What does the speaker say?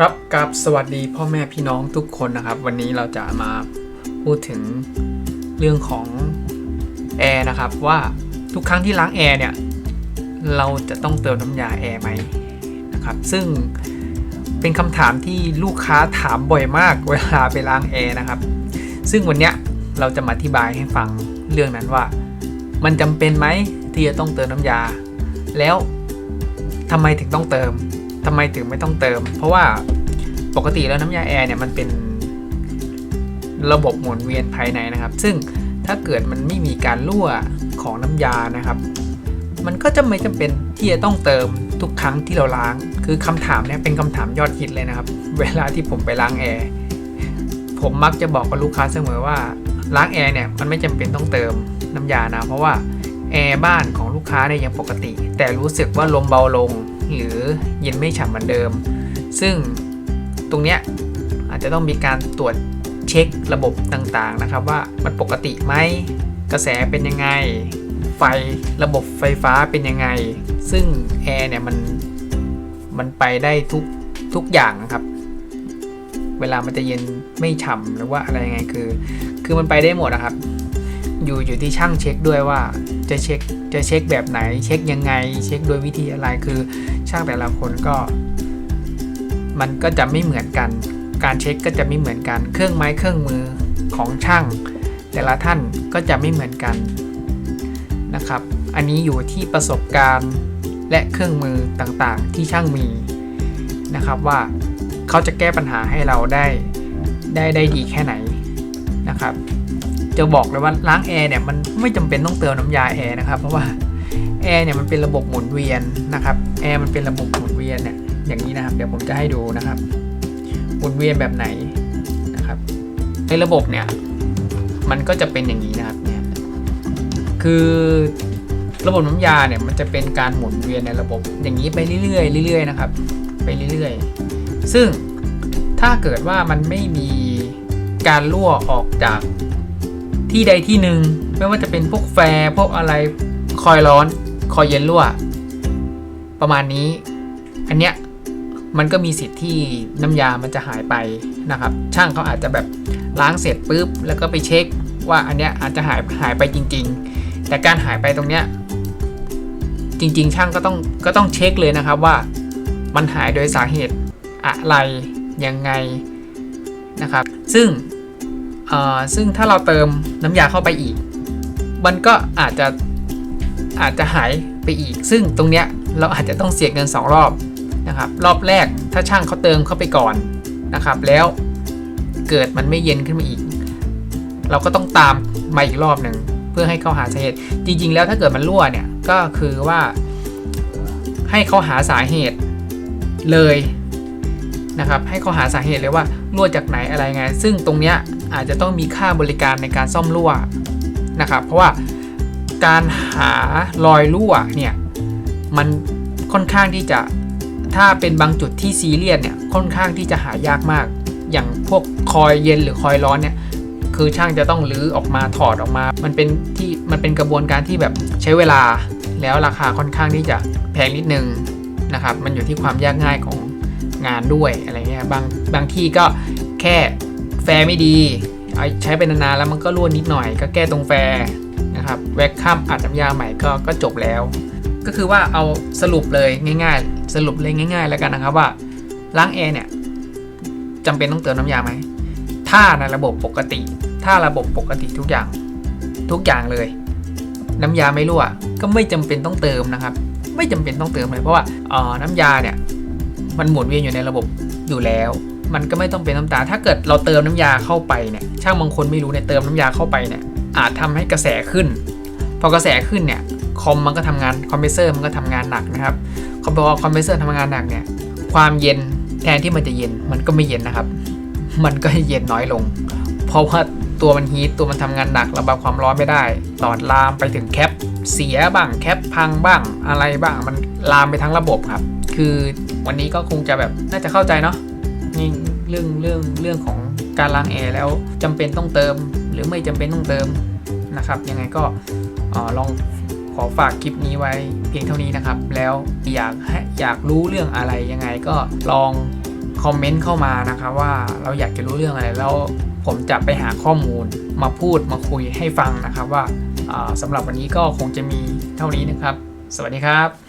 ครับกับสวัสดีพ่อแม่พี่น้องทุกคนนะครับ วันนี้เราจะมาพูดถึงเรื่องของแอร์นะครับว่าทุกครั้งที่ล้างแอร์เนี่ยเราจะต้องเติมน้ำยาแอร์ไหมนะครับซึ่งเป็นคำถามที่ลูกค้าถามบ่อยมากเวลาไปล้างแอร์นะครับ ซึ่งวันเนี้ยเราจะมาอธิบายให้ฟังเรื่องนั้นว่า มันจำเป็นไหมที่จะต้องเติมน้ำยา แล้วทำไมถึงต้องเติมทำไมถึงไม่ต้องเติม เพราะว่า ปกติแล้วน้ำยาแอร์เนี่ยมันเป็นระบบหมุนเวียนภายในนะครับ ซึ่งถ้าเกิดมันไม่มีการรั่วของน้ำยานะครับ มันก็จะไม่จำเป็นที่จะต้องเติมทุกครั้งที่เราล้าง คือคำถามเนี่ยเป็นคำถามยอดฮิตเลยนะครับ เวลาที่ผมไปล้างแอร์ผมมักจะบอกกับลูกค้าเสมอว่าล้างแอร์เนี่ยมันไม่จำเป็นต้องเติมน้ำยานะ เพราะว่าแอร์บ้านของลูกค้าเนี่ยยังปกติ แต่รู้สึกว่าลมเบาลงหรือเย็นไม่ฉ่ำเหมือนเดิม ซึ่ง ตรงเนี้ยอาจจะต้องมีการตรวจเช็คระบบต่างๆนะครับ ว่ามันปกติไหมกระแสเป็นยังไง ไฟระบบไฟฟ้าเป็นยังไง ซึ่งแอร์เนี่ยมันมันไปได้ทุกทุกอย่างนะครับ เวลามันจะเย็นไม่ฉ่ำหรือว่าอะไรยังไงคือ คือมันไปได้หมดนะครับ อยู่อยู่ที่ช่างเช็คด้วยว่าจะเช็คจะเช็คแบบไหน เช็คยังไง เช็คโดยวิธีอะไรคือช่างแต่ละคนก็ มันก็จะไม่เหมือนกัน การเช็คก็จะไม่เหมือนกัน เครื่องไม้เครื่องมือของช่าง แต่ละท่านก็จะไม่เหมือนกันนะครับ อันนี้อยู่ที่ประสบการณ์และเครื่องมือต่างๆ ที่ช่างมีนะครับว่าเขาจะแก้ปัญหาให้เราได้ได้ได้ดีแค่ไหนนะครับจะบอกเลยว่าล้างแอร์เนี่ยมันไม่จำเป็นต้องเติมน้ำยาแอร์นะครับเพราะว่าแอร์เนี่ยมันเป็นระบบหมุนเวียนนะครับแอร์มันเป็นระบบหมุนเวียนเนี่ย อย่างนี้นะครับ เดี๋ยวผมจะให้ดูนะครับหมุนเวียนแบบไหนนะครับ ในระบบเนี่ย มันก็จะเป็นอย่างนี้นะครับเนี่ยคือระบบน้ำยาเนี่ยมันจะเป็นการหมุนเวียนในระบบอย่างนี้ไปเรื่อยๆเรื่อยๆนะครับ ไปเรื่อยๆ ซึ่งถ้าเกิดว่ามันไม่มีการรั่วออกจากที่ใดที่หนึ่งไม่ว่าจะเป็นพวกแฟร์พวกอะไรคอยร้อนคอยเย็นรั่ว ประมาณนี้ อันเนี้ย มันก็มีสิทธิ์ที่น้ำยามันจะหายไปนะครับ ช่างเขาอาจจะแบบล้างเสร็จปุ๊บ แล้วก็ไปเช็คว่าอันเนี้ยอาจจะหายหายไปจริง ๆ แต่การหายไปตรงเนี้ยจริง ๆ ช่างก็ต้องก็ต้องเช็คเลยนะครับว่ามันหายโดยสาเหตุอะไรยังไงนะครับ ซึ่งเออซึ่งถ้าเราเติมน้ำยาเข้าไปอีก มันก็อาจจะอาจจะหายไปอีก ซึ่งตรงเนี้ยเราอาจจะต้องเสียเงิน 2 รอบ นะครับ รอบแรกถ้าช่างเขาเติมเข้าไปก่อนนะครับ แล้วเกิดมันไม่เย็นขึ้นมาอีก เราก็ต้องตามมาอีกรอบหนึ่งเพื่อให้เขาหาสาเหตุ จริง ๆ แล้วถ้าเกิดมันรั่วเนี่ยก็คือว่าให้เขาหาสาเหตุเลยนะครับ ให้เขาหาสาเหตุเลยว่ารั่วจากไหนอะไรไง ซึ่งตรงเนี้ยอาจจะต้องมีค่าบริการในการซ่อมรั่วนะครับ เพราะว่าการหารอยรั่วเนี่ยมันค่อนข้างที่จะ ถ้าเป็นบางจุดที่ซีเรียสเนี่ยค่อนข้างที่จะหายากมาก อย่างพวกคอยเย็นหรือคอยร้อนเนี่ยคือช่างจะต้องรื้อออกมาถอดออกมา มันเป็นที่มันเป็นกระบวนการที่แบบใช้เวลาแล้วราคาค่อนข้างที่จะแพงนิดนึงนะครับ มันอยู่ที่ความยากง่ายของงานด้วยอะไรเงี้ยบางบางที่ก็แค่แฟร์ไม่ดีใช้ไปนานๆแล้วมันก็รั่วนิดหน่อย ก็แก้ตรงแฟร์นะครับแวกข้ามอัดน้ำยาใหม่ก็ก็จบแล้ว ก็คือว่าเอาสรุปเลยง่ายๆ สรุปเลยง่าย ๆ แล้วกันนะครับว่าล้างแอร์เนี่ยจำเป็นต้องเติมน้ำยาไหม ถ้าในระบบปกติ ถ้าระบบปกติทุกอย่าง ทุกอย่างเลย น้ำยาไม่รั่ว ก็ไม่จำเป็นต้องเติมนะครับ ไม่จำเป็นต้องเติมเลยเพราะว่าอ่อน้ำยาเนี่ยมันหมุนเวียนอยู่ในระบบอยู่แล้ว มันก็ไม่ต้องเป็นน้ำตา ถ้าเกิดเราเติมน้ำยาเข้าไปเนี่ย ช่างบางคนไม่รู้เนี่ยเติมน้ำยาเข้าไปเนี่ย อาจทำให้กระแสขึ้น พอกระแสขึ้นเนี่ย คอมมันก็ทำงานคอมเพรสเซอร์มันก็ทำงานหนักนะครับเขาบอกว่าคอมเพรสเซอร์ทำงานหนักเนี่ยความเย็นแทนที่มันจะเย็นมันก็ไม่เย็นนะครับ มันก็เย็นน้อยลง เพราะว่าตัวมันฮีทตัวมันทำงานหนักระบายความร้อนไม่ได้หลอดลามไปถึงแคปเสียบ้างแคปพังบ้างอะไรบ้างมันลามไปทั้งระบบครับ คือวันนี้ก็คงจะแบบน่าจะเข้าใจเนาะนี่เรื่องเรื่องเรื่องของการล้างแอร์แล้วจำเป็นต้องเติม หรือไม่จำเป็นต้องเติมนะครับยังไงก็ออลอง ขอฝากคลิปนี้ไว้เพียงเท่านี้นะครับ แล้วอยากให้อยากรู้เรื่องอะไรยังไงก็ลองคอมเมนต์เข้ามานะครับว่าเราอยากจะรู้เรื่องอะไรแล้วผมจะไปหาข้อมูลมาพูดมาคุยให้ฟังนะครับว่าสำหรับวันนี้ก็คงจะมีเท่านี้นะครับ สวัสดีครับ